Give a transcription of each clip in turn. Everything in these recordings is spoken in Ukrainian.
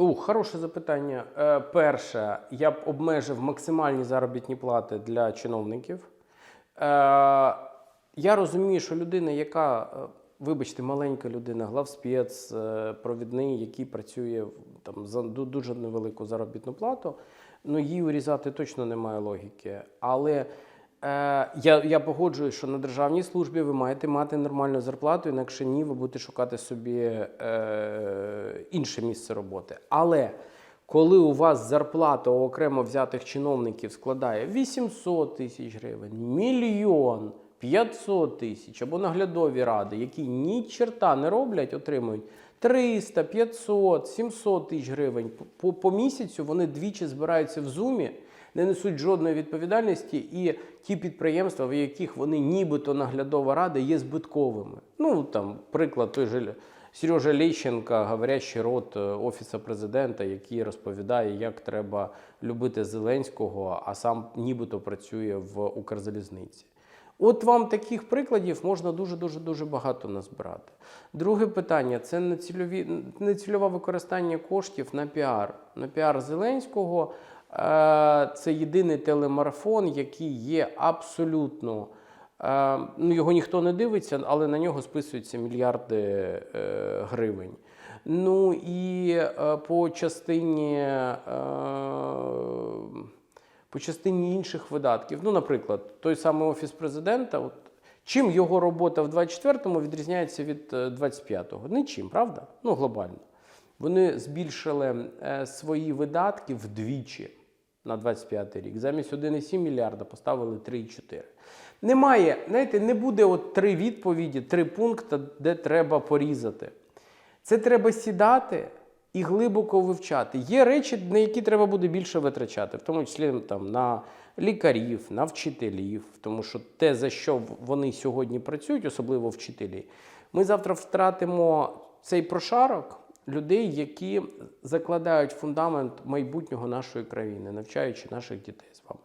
У, хороше запитання. Е, перше, я б обмежив максимальні заробітні плати для чиновників. Е, я розумію, що людина, яка, е, вибачте, маленька людина, главспец, е, провідний, який працює там, за дуже невелику заробітну плату, ну її урізати точно немає логіки. Але я, я погоджуюсь, що на державній службі ви маєте мати нормальну зарплату, інакше ні, ви будете шукати собі е, інше місце роботи. Але коли у вас зарплата окремо взятих чиновників складає 800 тисяч гривень, мільйон, 500 тисяч або наглядові ради, які ні черта не роблять, отримують 300, 500, 700 тисяч гривень по, по місяцю, вони двічі збираються в зумі, не несуть жодної відповідальності, і ті підприємства, в яких вони нібито наглядова рада, є збитковими. Ну там приклад той же Сережа Лещенка, говорящий рот е, Офісу президента, який розповідає, як треба любити Зеленського, а сам нібито працює в Укрзалізниці. От вам таких прикладів можна дуже дуже дуже багато назбирати. Друге питання це нецільові, нецільове використання коштів на піар. На піар Зеленського Е, це єдиний телемарафон, який є абсолютно. е, Ну, його ніхто не дивиться, але на нього списуються мільярди е, гривень. Ну і е, по частині. е, по частині інших видатків. Ну, наприклад, той самий офіс президента. От, чим його робота в 24-му відрізняється від е, 25-го? Нічим, правда? Ну, глобально. Вони збільшили е, свої видатки вдвічі на 25 рік. Замість 1,7 мільярда поставили 3,4. Немає, знаєте, не буде от три відповіді, три пункти, де треба порізати. Це треба сідати і глибоко вивчати. Є речі, на які треба буде більше витрачати, в тому числі там, на лікарів, на вчителів, тому що те, за що вони сьогодні працюють, особливо вчителі, ми завтра втратимо цей прошарок людей, які закладають фундамент майбутнього нашої країни, навчаючи наших дітей з вами.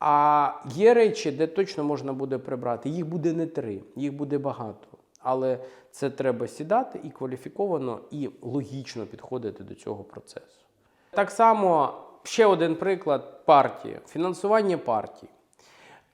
А є речі, де точно можна буде прибрати. Їх буде не три, їх буде багато. Але це треба сідати і кваліфіковано, і логічно підходити до цього процесу. Так само ще один приклад партії фінансування партії.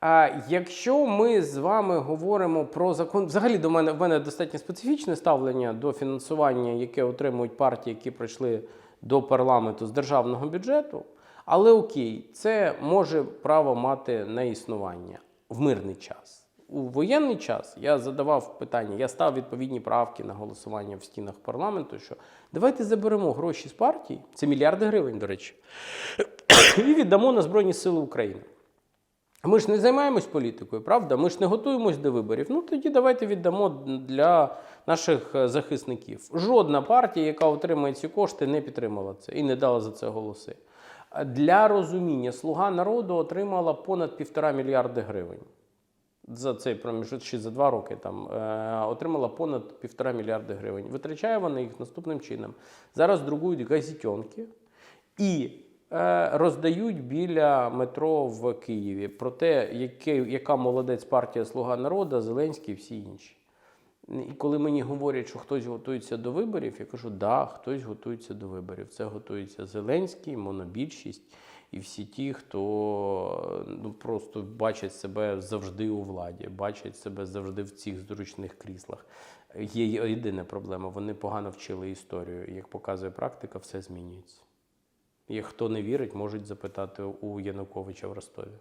А якщо ми з вами говоримо про закон, взагалі до мене в мене достатньо специфічне ставлення до фінансування, яке отримують партії, які прийшли до парламенту з державного бюджету. Але окей, це може право мати на існування в мирний час. У воєнний час я задавав питання, я став відповідні правки на голосування в стінах парламенту, що давайте заберемо гроші з партій, це мільярди гривень, до речі, і віддамо на Збройні Сили України. Ми ж не займаємось політикою, правда? Ми ж не готуємось до виборів. Ну тоді давайте віддамо для наших е, захисників. Жодна партія, яка отримає ці кошти, не підтримала це і не дала за це голоси. Для розуміння слуга народу отримала понад півтора мільярди гривень. За цей проміжок чи за два роки там е, отримала понад півтора мільярди гривень. Витрачає вона їх наступним чином. Зараз друкують газетенки і е, роздають біля метро в Києві про те, яке, яка молодець партія Слуга народу, Зеленський і всі інші. І коли мені говорять, що хтось готується до виборів, я кажу, да, хтось готується до виборів. Це готується Зеленський, монобільшість і всі ті, хто ну, просто бачать себе завжди у владі, бачать себе завжди в цих зручних кріслах. Є єдина проблема: вони погано вчили історію. Як показує практика, все змінюється. І хто не вірить, можуть запитати у Януковича в Ростові.